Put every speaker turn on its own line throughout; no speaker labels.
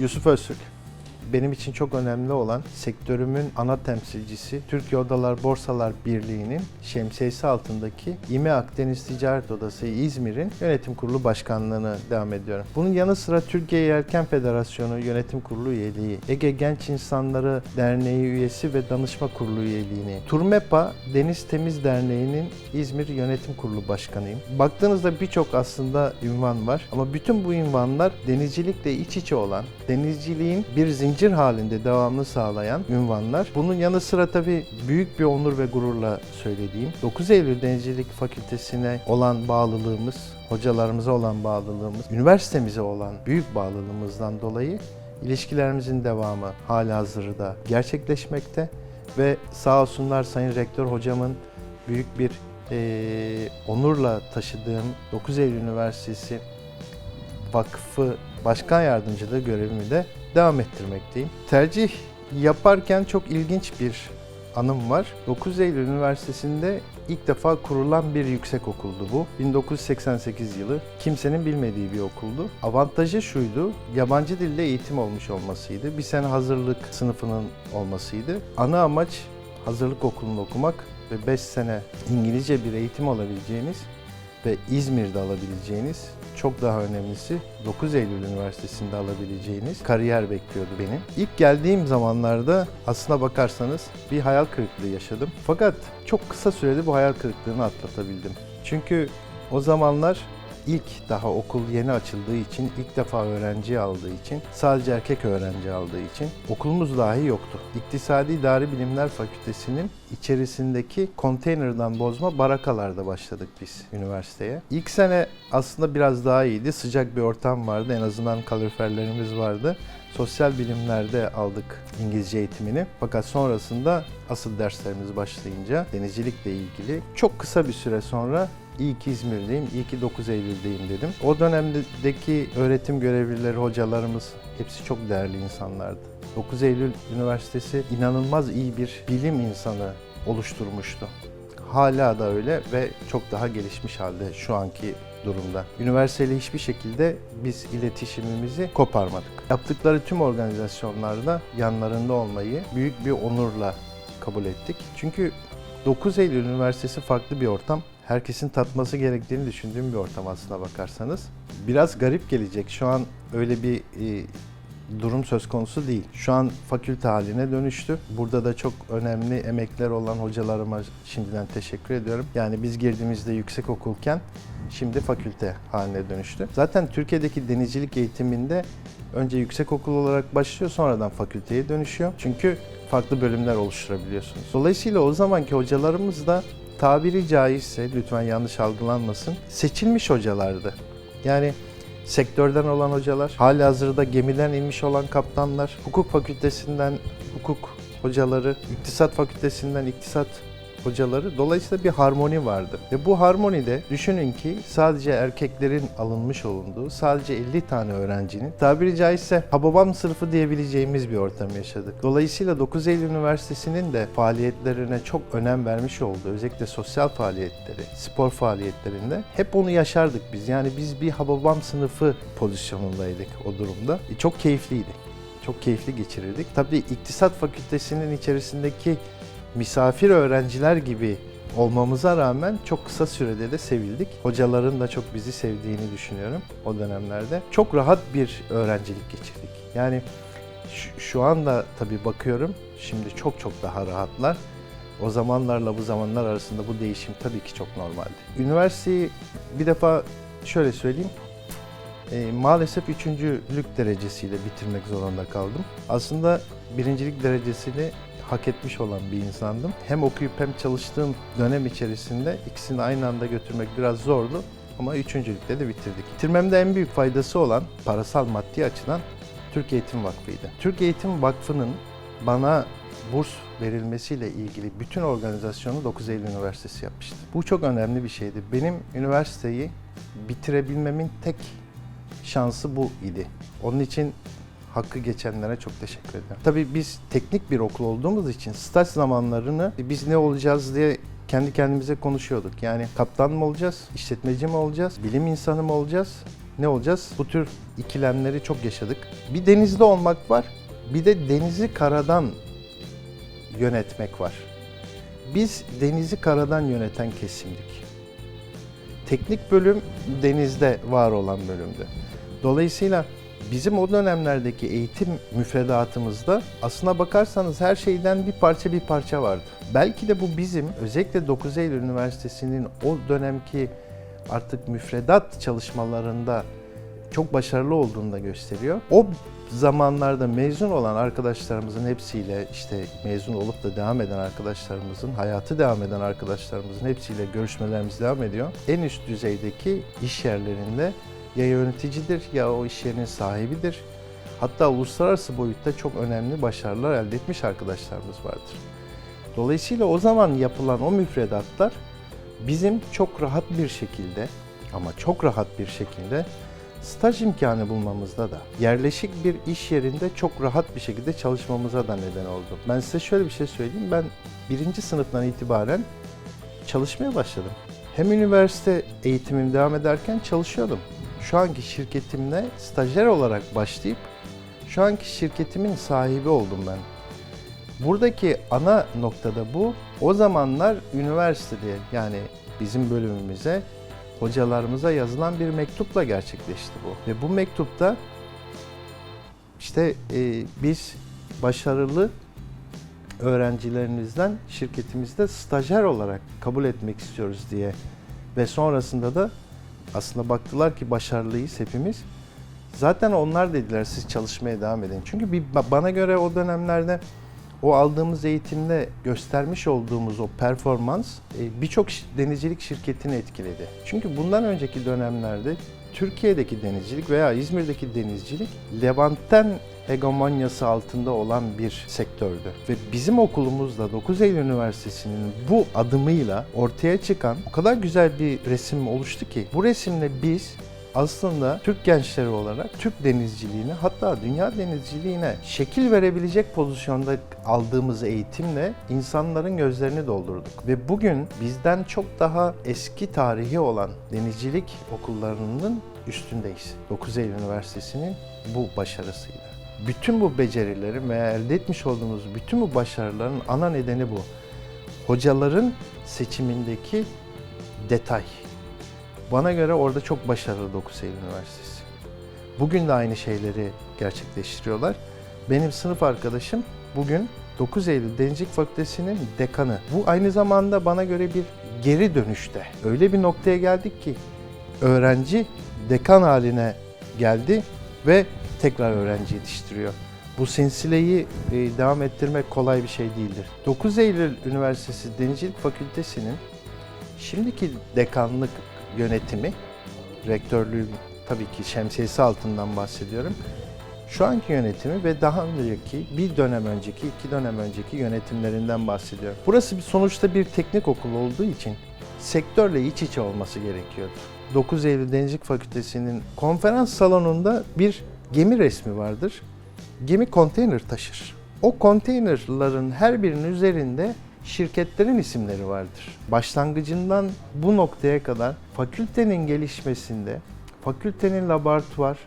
Yusuf Öztürk. Benim için çok önemli olan sektörümün ana temsilcisi Türkiye Odalar Borsalar Birliği'nin şemsiyesi altındaki İME Akdeniz Ticaret Odası İzmir'in yönetim kurulu başkanlığını devam ediyorum. Bunun yanı sıra Türkiye Yelken Federasyonu Yönetim Kurulu üyeliği, Ege Genç İnsanları Derneği üyesi ve danışma kurulu üyeliğini, Turmepa Deniz Temiz Derneği'nin İzmir Yönetim Kurulu başkanıyım. Baktığınızda birçok aslında ünvan var ama bütün bu ünvanlar denizcilikle iç içe olan, denizciliğin bir zincir halinde devamını sağlayan ünvanlar. Bunun yanı sıra tabii büyük bir onur ve gururla söylediğim 9 Eylül Denizcilik Fakültesine olan bağlılığımız, hocalarımıza olan bağlılığımız, üniversitemize olan büyük bağlılığımızdan dolayı ilişkilerimizin devamı hala hazırda gerçekleşmekte ve sağ olsunlar Sayın Rektör hocamın büyük bir eee, onurla taşıdığım 9 Eylül Üniversitesi Vakfı Başkan Yardımcılığı görevimi de devam ettirmekteyim. Tercih yaparken çok ilginç bir anım var. 9 Eylül Üniversitesi'nde ilk defa kurulan bir yüksek okuldu bu. 1988 yılı. Kimsenin bilmediği bir okuldu. Avantajı şuydu, yabancı dilde eğitim olmuş olmasıydı. Bir sene hazırlık sınıfının olmasıydı. Ana amaç hazırlık okulunu okumak ve 5 sene İngilizce bir eğitim alabileceğiniz ve İzmir'de alabileceğiniz çok daha önemlisi 9 Eylül Üniversitesi'nde alabileceğiniz kariyer bekliyordu benim. İlk geldiğim zamanlarda aslına bakarsanız bir hayal kırıklığı yaşadım. Fakat çok kısa sürede bu hayal kırıklığını atlatabildim. Çünkü o zamanlar ilk daha okul yeni açıldığı için, ilk defa öğrenci aldığı için, sadece erkek öğrenci aldığı için okulumuz dahi yoktu. İktisadi İdari Bilimler Fakültesi'nin içerisindeki konteynerden bozma barakalarda başladık biz üniversiteye. İlk sene aslında biraz daha iyiydi. Sıcak bir ortam vardı. En azından kaloriferlerimiz vardı. Sosyal bilimlerde aldık İngilizce eğitimini. Fakat sonrasında asıl derslerimiz başlayınca denizcilikle ilgili çok kısa bir süre sonra İyi ki İzmir'deyim, iyi ki 9 Eylül'deyim dedim. O dönemdeki öğretim görevlileri, hocalarımız hepsi çok değerli insanlardı. 9 Eylül Üniversitesi inanılmaz iyi bir bilim insanı oluşturmuştu. Hala da öyle ve çok daha gelişmiş halde şu anki durumda. Üniversiteyle hiçbir şekilde biz iletişimimizi koparmadık. Yaptıkları tüm organizasyonlarda yanlarında olmayı büyük bir onurla kabul ettik. Çünkü 9 Eylül Üniversitesi farklı bir ortam. Herkesin tatması gerektiğini düşündüğüm bir ortam aslına bakarsanız. Biraz garip gelecek. Şu an öyle bir e, durum söz konusu değil. Şu an fakülte haline dönüştü. Burada da çok önemli emekler olan hocalarıma şimdiden teşekkür ediyorum. Yani biz girdiğimizde yüksek okulken şimdi fakülte haline dönüştü. Zaten Türkiye'deki denizcilik eğitiminde önce yüksek okul olarak başlıyor sonradan fakülteye dönüşüyor. Çünkü farklı bölümler oluşturabiliyorsunuz. Dolayısıyla o zamanki hocalarımız da tabiri caizse lütfen yanlış algılanmasın seçilmiş hocalardı. Yani sektörden olan hocalar, hali hazırda gemiden inmiş olan kaptanlar, hukuk fakültesinden hukuk hocaları, iktisat fakültesinden iktisat hocaları. Dolayısıyla bir harmoni vardı. Ve bu harmonide düşünün ki sadece erkeklerin alınmış olunduğu, sadece 50 tane öğrencinin tabiri caizse Hababam sınıfı diyebileceğimiz bir ortam yaşadık. Dolayısıyla 9 Eylül Üniversitesi'nin de faaliyetlerine çok önem vermiş olduğu, özellikle sosyal faaliyetleri, spor faaliyetlerinde hep onu yaşardık biz. Yani biz bir Hababam sınıfı pozisyonundaydık o durumda. E, çok keyifliydi. Çok keyifli geçirirdik. Tabii İktisat Fakültesinin içerisindeki misafir öğrenciler gibi olmamıza rağmen çok kısa sürede de sevildik. Hocaların da çok bizi sevdiğini düşünüyorum o dönemlerde. Çok rahat bir öğrencilik geçirdik. Yani şu, şu anda tabii bakıyorum şimdi çok çok daha rahatlar. O zamanlarla bu zamanlar arasında bu değişim tabii ki çok normaldi. Üniversiteyi bir defa şöyle söyleyeyim. E, maalesef üçüncülük derecesiyle bitirmek zorunda kaldım. Aslında birincilik derecesini hak etmiş olan bir insandım. Hem okuyup hem çalıştığım dönem içerisinde ikisini aynı anda götürmek biraz zordu ama üçüncülükte de bitirdik. Bitirmemde en büyük faydası olan parasal maddi açıdan Türk Eğitim Vakfı'ydı. Türk Eğitim Vakfı'nın bana burs verilmesiyle ilgili bütün organizasyonu 9 Eylül Üniversitesi yapmıştı. Bu çok önemli bir şeydi. Benim üniversiteyi bitirebilmemin tek şansı bu idi. Onun için hakkı geçenlere çok teşekkür ederim. Tabii biz teknik bir okul olduğumuz için staj zamanlarını biz ne olacağız diye kendi kendimize konuşuyorduk. Yani kaptan mı olacağız, işletmeci mi olacağız, bilim insanı mı olacağız, ne olacağız? Bu tür ikilemleri çok yaşadık. Bir denizde olmak var, bir de denizi karadan yönetmek var. Biz denizi karadan yöneten kesimdik. Teknik bölüm denizde var olan bölümdü. Dolayısıyla bizim o dönemlerdeki eğitim müfredatımızda aslına bakarsanız her şeyden bir parça bir parça vardı. Belki de bu bizim özellikle 9 Eylül Üniversitesi'nin o dönemki artık müfredat çalışmalarında çok başarılı olduğunu da gösteriyor. O zamanlarda mezun olan arkadaşlarımızın hepsiyle işte mezun olup da devam eden arkadaşlarımızın, hayatı devam eden arkadaşlarımızın hepsiyle görüşmelerimiz devam ediyor. En üst düzeydeki iş yerlerinde ya yöneticidir ya o iş yerinin sahibidir. Hatta uluslararası boyutta çok önemli başarılar elde etmiş arkadaşlarımız vardır. Dolayısıyla o zaman yapılan o müfredatlar bizim çok rahat bir şekilde ama çok rahat bir şekilde staj imkanı bulmamızda da yerleşik bir iş yerinde çok rahat bir şekilde çalışmamıza da neden oldu. Ben size şöyle bir şey söyleyeyim. Ben birinci sınıftan itibaren çalışmaya başladım. Hem üniversite eğitimim devam ederken çalışıyordum. Şu anki şirketimle stajyer olarak başlayıp şu anki şirketimin sahibi oldum ben. Buradaki ana noktada bu. O zamanlar üniversitede yani bizim bölümümüze hocalarımıza yazılan bir mektupla gerçekleşti bu. Ve bu mektupta işte e, biz başarılı öğrencilerinizden şirketimizde stajyer olarak kabul etmek istiyoruz diye ve sonrasında da aslında baktılar ki başarılıyız hepimiz. Zaten onlar dediler siz çalışmaya devam edin. Çünkü bir, bana göre o dönemlerde o aldığımız eğitimde göstermiş olduğumuz o performans e, birçok denizcilik şirketini etkiledi. Çünkü bundan önceki dönemlerde Türkiye'deki denizcilik veya İzmir'deki denizcilik Levant'ten hegemonyası altında olan bir sektördü. Ve bizim okulumuzda 9 Eylül Üniversitesi'nin bu adımıyla ortaya çıkan o kadar güzel bir resim oluştu ki bu resimle biz aslında Türk gençleri olarak Türk denizciliğine hatta dünya denizciliğine şekil verebilecek pozisyonda aldığımız eğitimle insanların gözlerini doldurduk. Ve bugün bizden çok daha eski tarihi olan denizcilik okullarının üstündeyiz. 9 Eylül Üniversitesi'nin bu başarısıyla. Bütün bu becerilerin veya elde etmiş olduğumuz bütün bu başarıların ana nedeni bu. Hocaların seçimindeki detay. Bana göre orada çok başarılı 9 Eylül Üniversitesi. Bugün de aynı şeyleri gerçekleştiriyorlar. Benim sınıf arkadaşım bugün 9 Eylül Denizcilik Fakültesi'nin dekanı. Bu aynı zamanda bana göre bir geri dönüşte. Öyle bir noktaya geldik ki öğrenci dekan haline geldi ve tekrar öğrenci yetiştiriyor. Bu silsileyi e, devam ettirmek kolay bir şey değildir. 9 Eylül Üniversitesi Denizcilik Fakültesi'nin şimdiki dekanlık yönetimi, rektörlüğün tabii ki şemsiyesi altından bahsediyorum. Şu anki yönetimi ve daha önceki, bir dönem önceki, iki dönem önceki yönetimlerinden bahsediyorum. Burası sonuçta bir teknik okul olduğu için sektörle iç içe olması gerekiyordu. 9 Eylül Denizcilik Fakültesi'nin konferans salonunda bir gemi resmi vardır. Gemi konteyner taşır. O konteynerların her birinin üzerinde şirketlerin isimleri vardır. Başlangıcından bu noktaya kadar fakültenin gelişmesinde, fakültenin laboratuvar,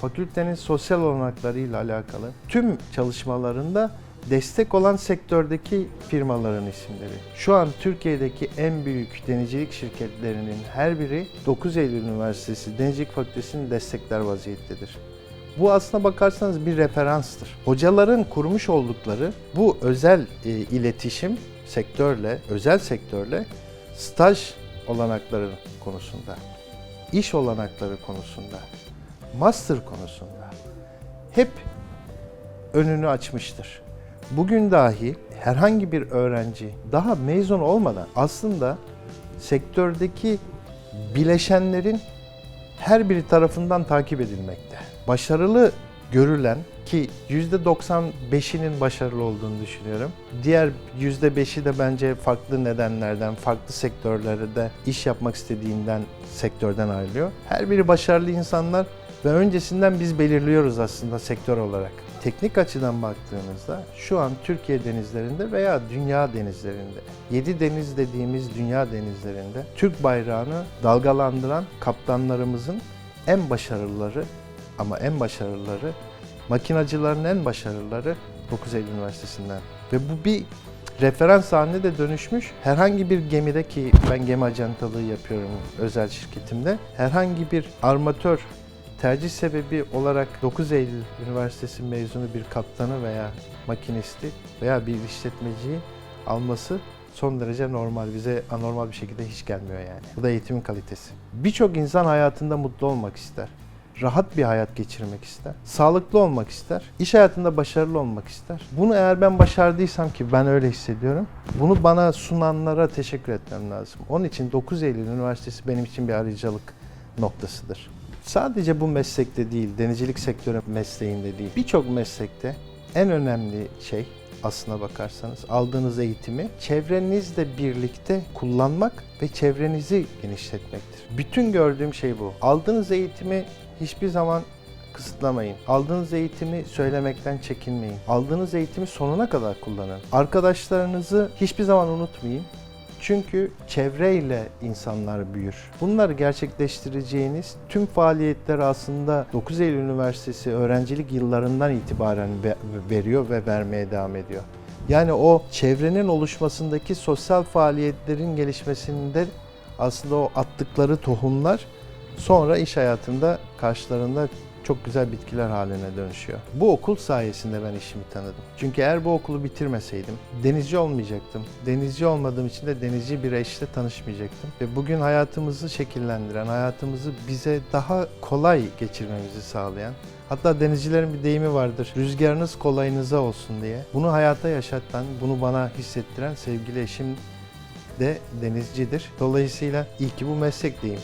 fakültenin sosyal olanaklarıyla alakalı tüm çalışmalarında destek olan sektördeki firmaların isimleri. Şu an Türkiye'deki en büyük denizcilik şirketlerinin her biri 9 Eylül Üniversitesi Denizcilik Fakültesi'ni destekler vaziyettedir. Bu aslına bakarsanız bir referanstır. Hocaların kurmuş oldukları bu özel e, iletişim sektörle, özel sektörle staj olanakları konusunda, iş olanakları konusunda, master konusunda hep önünü açmıştır. Bugün dahi herhangi bir öğrenci daha mezun olmadan aslında sektördeki bileşenlerin her biri tarafından takip edilmekte. Başarılı görülen ki %95'inin başarılı olduğunu düşünüyorum. Diğer %5'i de bence farklı nedenlerden, farklı sektörlerde iş yapmak istediğinden sektörden ayrılıyor. Her biri başarılı insanlar ve öncesinden biz belirliyoruz aslında sektör olarak. Teknik açıdan baktığınızda şu an Türkiye denizlerinde veya dünya denizlerinde, 7 deniz dediğimiz dünya denizlerinde Türk bayrağını dalgalandıran kaptanlarımızın en başarılıları ama en başarılıları makinacıların en başarılıları 9 Eylül Üniversitesi'nden. Ve bu bir referans haline de dönüşmüş. Herhangi bir gemide ki ben gemi ajantalığı yapıyorum özel şirketimde. Herhangi bir armatör tercih sebebi olarak 9 Eylül Üniversitesi mezunu bir kaptanı veya makinisti veya bir işletmeciyi alması son derece normal. Bize anormal bir şekilde hiç gelmiyor yani. Bu da eğitimin kalitesi. Birçok insan hayatında mutlu olmak ister. Rahat bir hayat geçirmek ister. Sağlıklı olmak ister. iş hayatında başarılı olmak ister. Bunu eğer ben başardıysam ki ben öyle hissediyorum. Bunu bana sunanlara teşekkür etmem lazım. Onun için 9 Eylül Üniversitesi benim için bir ayrıcalık noktasıdır. Sadece bu meslekte değil, denizcilik sektörü mesleğinde değil. Birçok meslekte en önemli şey aslına bakarsanız aldığınız eğitimi çevrenizle birlikte kullanmak ve çevrenizi genişletmektir. Bütün gördüğüm şey bu. Aldığınız eğitimi hiçbir zaman kısıtlamayın. Aldığınız eğitimi söylemekten çekinmeyin. Aldığınız eğitimi sonuna kadar kullanın. Arkadaşlarınızı hiçbir zaman unutmayın. Çünkü çevreyle insanlar büyür. Bunları gerçekleştireceğiniz tüm faaliyetler aslında 9 Eylül Üniversitesi öğrencilik yıllarından itibaren ve- veriyor ve vermeye devam ediyor. Yani o çevrenin oluşmasındaki sosyal faaliyetlerin gelişmesinde aslında o attıkları tohumlar sonra iş hayatında karşılarında çok güzel bitkiler haline dönüşüyor. Bu okul sayesinde ben işimi tanıdım. Çünkü eğer bu okulu bitirmeseydim denizci olmayacaktım. Denizci olmadığım için de denizci bir eşle tanışmayacaktım. Ve bugün hayatımızı şekillendiren, hayatımızı bize daha kolay geçirmemizi sağlayan, Hatta denizcilerin bir deyimi vardır. Rüzgarınız kolayınıza olsun diye. Bunu hayata yaşatan, bunu bana hissettiren sevgili eşim de denizcidir. Dolayısıyla iyi ki bu meslekteyim.